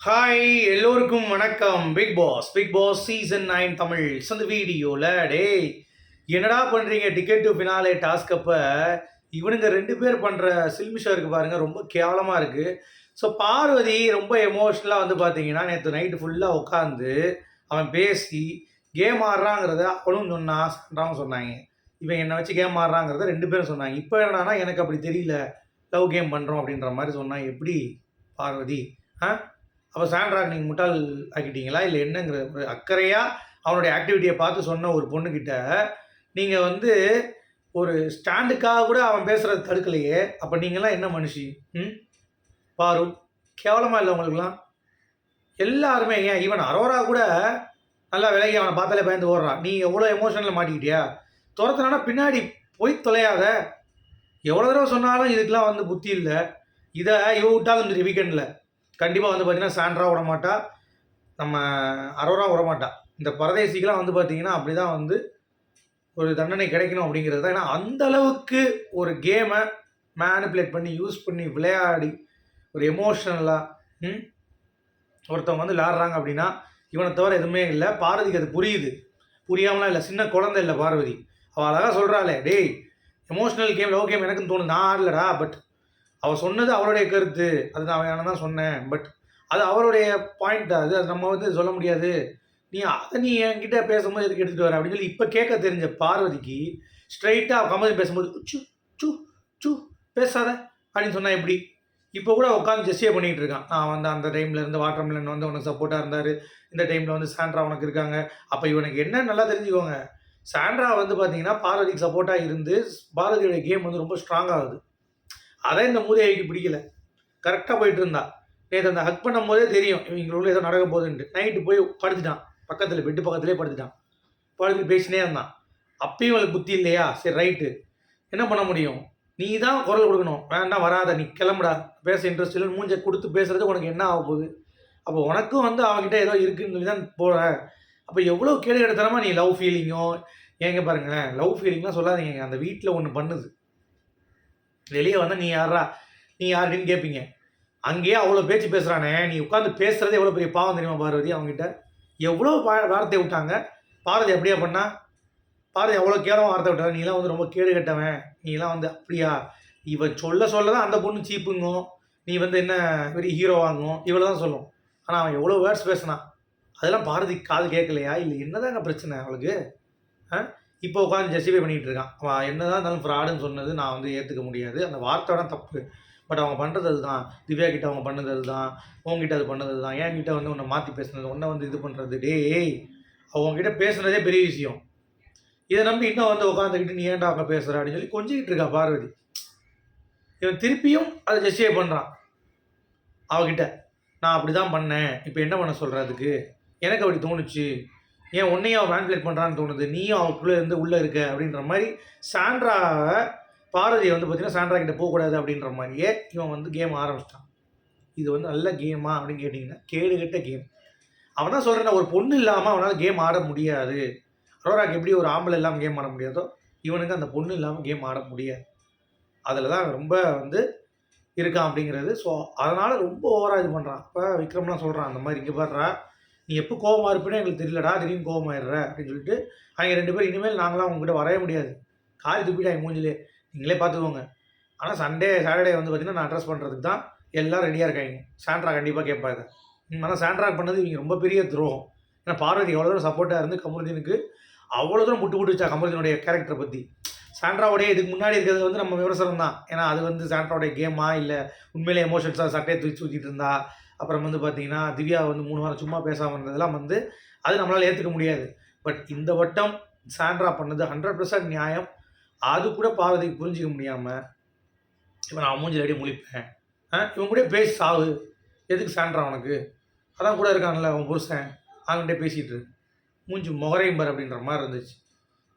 Hi எல்லோருக்கும் வணக்கம். Bigg Boss Bigg Boss season nine Tamil So, இந்த வீடியோவில் டேய் என்னடா பண்ணுறீங்க டிக்கெட் டு ஃபினாலே டாஸ்க் அப்போ இவனுங்க ரெண்டு பேர் பண்ணுற சில்மிஷா இருக்குது பாருங்கள் ரொம்ப கேவலமாக இருக்குது ஸோ பார்வதி ரொம்ப எமோஷ்னலாக வந்து பார்த்தீங்கன்னா நேற்று நைட்டு ஃபுல்லாக உட்காந்து அவன் பேசி கேம் ஆடுறாங்கிறத அவளும் சொன்னா சொல்கிறாங்க சொன்னாங்க. இவன் என்னை வச்சு கேம் ஆடுறாங்கிறத ரெண்டு பேரும் சொன்னாங்க. இப்போ என்னன்னா எனக்கு அப்படி தெரியல. லவ் கேம் பண்ணுறோம் அப்படின்ற மாதிரி சொன்னான் எப்படி பார்வதி? ஆ? அப்போ சாண்ட்ராக் நீங்கள் முட்டாள் ஆக்கிட்டீங்களா? இல்லை என்னங்கிற ஒரு அக்கறையாக அவனுடைய ஆக்டிவிட்டியை பார்த்து சொன்ன ஒரு பொண்ணுக்கிட்ட நீங்கள் வந்து ஒரு ஸ்டாண்டுக்காக கூட அவன் பேசுகிறத தடுக்கலையே அப்போ நீங்களாம் என்ன மனுஷி? ம்? பாரு கேவலமாக இல்லை உங்களுக்குலாம் எல்லாருமே ஏன் ஈவன் அரோரா கூட நல்லா விலகி அவனை பார்த்தாலே பயந்து ஓடுறான் நீ எவ்வளோ எமோஷனில் மாட்டிக்கிட்டியா? துரத்துனா பின்னாடி போய் தொலையாத. எவ்வளோ தடவை சொன்னாலும் இதுக்கெலாம் வந்து புத்தி இல்லை. இதை இவ விட்டாலும் இந்த வீக்கெண்டில் கண்டிப்பாக வந்து பார்த்தீங்கன்னா சாண்ட்ரா விடமாட்டா நம்ம அரோரா விடமாட்டா. இந்த பரதேசிக்கெலாம் வந்து பார்த்தீங்கன்னா அப்படி தான் வந்து ஒரு தண்டனை கிடைக்கணும் அப்படிங்கிறது தான். ஏன்னா அந்த அளவுக்கு ஒரு கேமை மேனிப்புலேட் பண்ணி யூஸ் பண்ணி விளையாடி ஒரு எமோஷ்னலாக ஒருத்தவங்க வந்து விளையாடுறாங்க அப்படின்னா இவனை தவிர எதுவுமே இல்லை. பார்வதிக்கு அது புரியுது. புரியாமலாம் இல்லை. சின்ன குழந்தை இல்லை பார்வதி. அவள் அழகாக சொல்கிறாளே டேய் எமோஷனல் கேம் லவ் கேம் எனக்குன்னு தோணுது. நான் ஆடலடா பட் அவள் சொன்னது அவருடைய கருத்து. அது நான் வேணாம் தான் சொன்னேன். பட் அது அவருடைய பாயிண்ட் அது அது நம்ம வந்து சொல்ல முடியாது. நீ அதை நீ என்கிட்ட பேசும்போது எதுக்கு எடுத்துகிட்டு வர? அப்படின்னு சொல்லி இப்போ கேட்க தெரிஞ்ச பார்வதிக்கு ஸ்ட்ரைட்டாக கமல் பேசும்போது சு சு சு பேசாத. அப்படின்னு சொன்னால் எப்படி? இப்போ கூட உட்காந்து ஜெஸ்டியே பண்ணிகிட்டு இருக்கான். நான் வந்து அந்த டைமில் இருந்து வாட்டர்மெலன் வந்து உனக்கு சப்போர்ட்டாக இருந்தார். இந்த டைமில் வந்து சாண்ட்ரா உனக்கு இருக்காங்க. அப்போ இவனுக்கு என்ன நல்லா தெரிஞ்சுக்கோங்க. சாண்ட்ரா வந்து பார்த்தீங்கன்னா பார்வதிக்கு சப்போர்ட்டாக இருந்து பாரதியோட கேம் வந்து ரொம்ப ஸ்ட்ராங் ஆகுது. அதான் இந்த மூதேவிக்கு பிடிக்கல. கரெக்டாக போயிட்டு இருந்தா. நேற்று அந்த ஹக் பண்ணும் போதே தெரியும் இவங்களுக்குள்ள ஏதோ நடக்க போகுதுன்ட்டு. நைட்டு போய் படுத்துட்டான். பக்கத்தில் பெட்டு பக்கத்துலேயே படுத்துட்டான். படுத்துட்டு பேசினே இருந்தான். அப்பயும் அவளுக்கு புத்தி இல்லையா? சரி ரைட்டு என்ன பண்ண முடியும்? நீ தான் குரல் கொடுக்கணும். வேண்டாம் வராத. நீ கிளம்புடா. பேச இன்ட்ரெஸ்ட் இல்லை மூஞ்ச கொடுத்து பேசுறது உனக்கு என்ன ஆக போகுது? அப்போ உனக்கும் வந்து அவன்கிட்ட ஏதோ இருக்குன்னு சொல்லி தான் போகிறேன் அப்போ எவ்வளோ கேடு எடுத்தாலுமா நீ லவ் ஃபீலிங்கோ ஏங்க பாருங்களேன் லவ் ஃபீலிங்லாம் சொல்லாதீங்க. அந்த வீட்டில் ஒன்று பண்ணுது. வெளியே வந்தால் நீ யாரா நீ யாருன்னு கேட்பீங்க அங்கேயே அவ்வளோ பேச்சு பேசுகிறானே நீ உட்காந்து பேசுகிறதே எவ்வளோ பெரிய பாவம் தெரியுமா பார்வதி அவங்ககிட்ட எவ்வளோ பா வார்த்தை விட்டாங்க. பாரதி அப்படியே பண்ணா? பாரதி எவ்வளோ கேவலம் வார்த்தை விட்டாங்க நீலாம் வந்து ரொம்ப கேடு கட்டவன். நீலாம் வந்து அப்படியா? இவன் சொல்ல சொல்ல தான் அந்த பொண்ணு சீப்புங்கும். நீ வந்து என்ன பெரிய ஹீரோ வாங்கும் இவ்வளோ தான் சொல்லும். ஆனால் அவன் எவ்வளோ வேர்ட்ஸ் பேசினான். அதெல்லாம் பாரதி காது கேட்கலையா? இல்லை என்னதாங்க பிரச்சனை அவளுக்கு? ஆ? இப்போ உட்காந்து ஜஸ்டிஃபை பண்ணிகிட்டு இருக்கான். அவன் என்னதான் இருந்தாலும் ஃப்ராடுன்னு சொன்னது நான் வந்து ஏற்றுக்க முடியாது. அந்த வார்த்தையோட தப்பு. பட் அவங்க பண்ணுறது அதுதான். திவ்யா கிட்ட அவங்க பண்ணது அதுதான். உங்ககிட்ட அது பண்ணது தான் என்கிட்ட வந்து உன்னை மாற்றி பேசுனது உன்னை வந்து இது பண்ணுறது டேய் அவங்ககிட்ட பேசுனதே பெரிய விஷயம். இதை நம்பி இன்னும் வந்து உட்காந்துக்கிட்டு நீ ஏன்டா அவங்க பேசுகிற அப்படின்னு சொல்லி கொஞ்சிக்கிட்டு இருக்கா பார்வதி. இவன் திருப்பியும் அதை ஜஸ்டிஃபை பண்ணுறான் அவகிட்ட நான் அப்படி தான் பண்ணேன். இப்போ என்ன பண்ண சொல்கிறதுக்கு எனக்கு அப்படி தோணுச்சு. ஏன் உன்னையும் அவன் மேன்பிளேட் பண்ணுறான்னு தோணுது. நீயும் அவனுக்குள்ளே இருந்து உள்ளே இருக்க அப்படின்ற மாதிரி சாண்ட்ராவை பாரதியை வந்து பார்த்தீங்கன்னா சாண்ட்ரா கிட்ட போகக்கூடாது அப்படின்ற மாதிரியே இவன் வந்து கேம் ஆரம்பிச்சிட்டான். இது வந்து நல்ல கேமா அப்படின்னு கேட்டிங்கன்னா கேடுகட்ட கேம் அவன் தான் சொல்கிறேன் ஒரு பொண்ணு இல்லாமல் அவனால் கேம் ஆட முடியாது. அரோராக்கு எப்படி ஒரு ஆம்பளை இல்லாமல் கேம் ஆட முடியாதோ இவனுக்கு அந்த பொண்ணு இல்லாமல் கேம் ஆட முடியாது. அதில் தான் ரொம்ப வந்து இருக்கான் அப்படிங்கிறது. ஸோ அதனால் ரொம்ப ஓவராக இது பண்ணுறான் இப்போ விக்ரம்லாம் சொல்கிறான் அந்த மாதிரி இங்கே பாடுறா நீ எப்போ கோபமாக இருப்பேன்னு எங்களுக்கு தெரியலடா திடீர்னு கோபமாயிடுற அப்படின்னு சொல்லிட்டு அவங்க ரெண்டு பேரும் இனிமேல் நாங்களாம் உங்ககிட்ட வரவே முடியாது. காலி துப்பிட்டாங்க மூஞ்சிலே. நீங்களே பார்த்துக்கோங்க. ஆனால் சண்டே சாட்டர்டே வந்து பார்த்தீங்கன்னா நான் அட்ரஸ் பண்ணுறதுக்கு தான் எல்லாம் ரெடியாக இருக்காங்க. சாண்ட்ரா கண்டிப்பாக கேட்பாங்க ஆனால் சாண்ட்ரா பண்ணது இவங்க ரொம்ப பெரிய துரோகம். ஏன்னா பார்வதி எவ்வளோ தூரம் சப்போர்ட்டாக இருந்து கமருதீனுக்கு அவ்வளோ தூரம் முட்டு முட்டு வச்சா கமருதீனுடைய கேரக்டரை பற்றி சாண்ட்ராவுடைய இதுக்கு முன்னாடி இருக்கிறது வந்து நம்ம விமர்சனம் தான். ஏன்னா அது வந்து சாண்ட்ராவுடைய கேமா இல்லை உண்மையிலே எமோஷன்ஸாக சட்டையை தூக்கி சுற்றிட்டு இருந்தா அப்புறம் வந்து பார்த்தீங்கன்னா திவ்யா வந்து மூணு வாரம் சும்மா பேசாமல் இருந்ததெல்லாம் வந்து அது நம்மளால் ஏற்றுக்க முடியாது. பட் இந்த வட்டம் சாண்ட்ரா பண்ணது ஹண்ட்ரட் பர்சன்ட் நியாயம். அது கூட பார்வதிக்கு புரிஞ்சிக்க முடியாமல் இப்போ நான் மூஞ்சில் அடி முழிப்பேன். ஆ? இவன் கூட பேசி சாவு. எதுக்கு சாண்ட்ரா உனக்கு? அதான் கூட இருக்கான்ல அவன் புருஷன். அவன்கிட்ட பேசிகிட்டு மூஞ்சி முகரையும் அப்படின்ற மாதிரி இருந்துச்சு.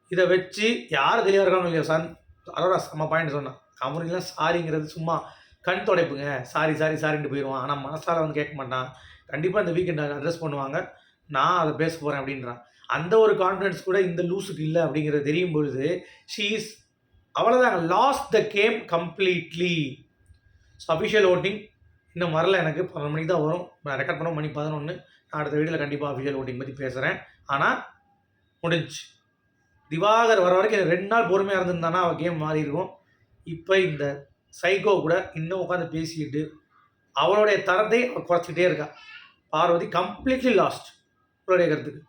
இதை வச்சு யார் தெளிவாக இருக்காங்க இல்லையா சன் அதோட செம்ம பாயிண்ட் சொன்னான். கமருங்கெல்லாம் சாரிங்கிறது சும்மா கண் தொடைப்புங்க. சாரி சாரி சாரின்ட்டு போயிடுவான் ஆனால் மனசால் வந்து கேட்க மாட்டான். கண்டிப்பாக இந்த வீக்கெண்ட் அட்ரஸ் பண்ணுவாங்க. நான் அதை பேச போகிறேன் அப்படின்றான். அந்த ஒரு கான்ஃபிடன்ஸ் கூட இந்த லூஸுக்கு இல்லை அப்படிங்கிறது தெரியும் பொழுது ஷீ இஸ் அவ்வளோதாங்க loss the game completely so official voting இன்னும் வரல எனக்கு. பன்னெண்டு மணிக்கு தான் வரும். நான் ரெக்கார்ட் பண்ண மணி பதினொன்று நான் அடுத்த வீடியோவில் கண்டிப்பாக அஃபிஷியல் ஓட்டிங் பற்றி பேசுகிறேன் ஆனால் முடிஞ்சு. திவாகர் வர வரைக்கும் ரெண்டு நாள் பொறுமையாக இருந்திருந்தானா அவள் கேம் மாறி இருக்கும் இப்போ இந்த சைகோ கூட இன்னும் உட்காந்து பேசிக்கிட்டு அவளுடைய தரத்தை குறைச்சிக்கிட்டே இருக்கா பார்வதி கம்ப்ளீட்லி லாஸ்ட் உங்களுடைய கருத்துக்கு.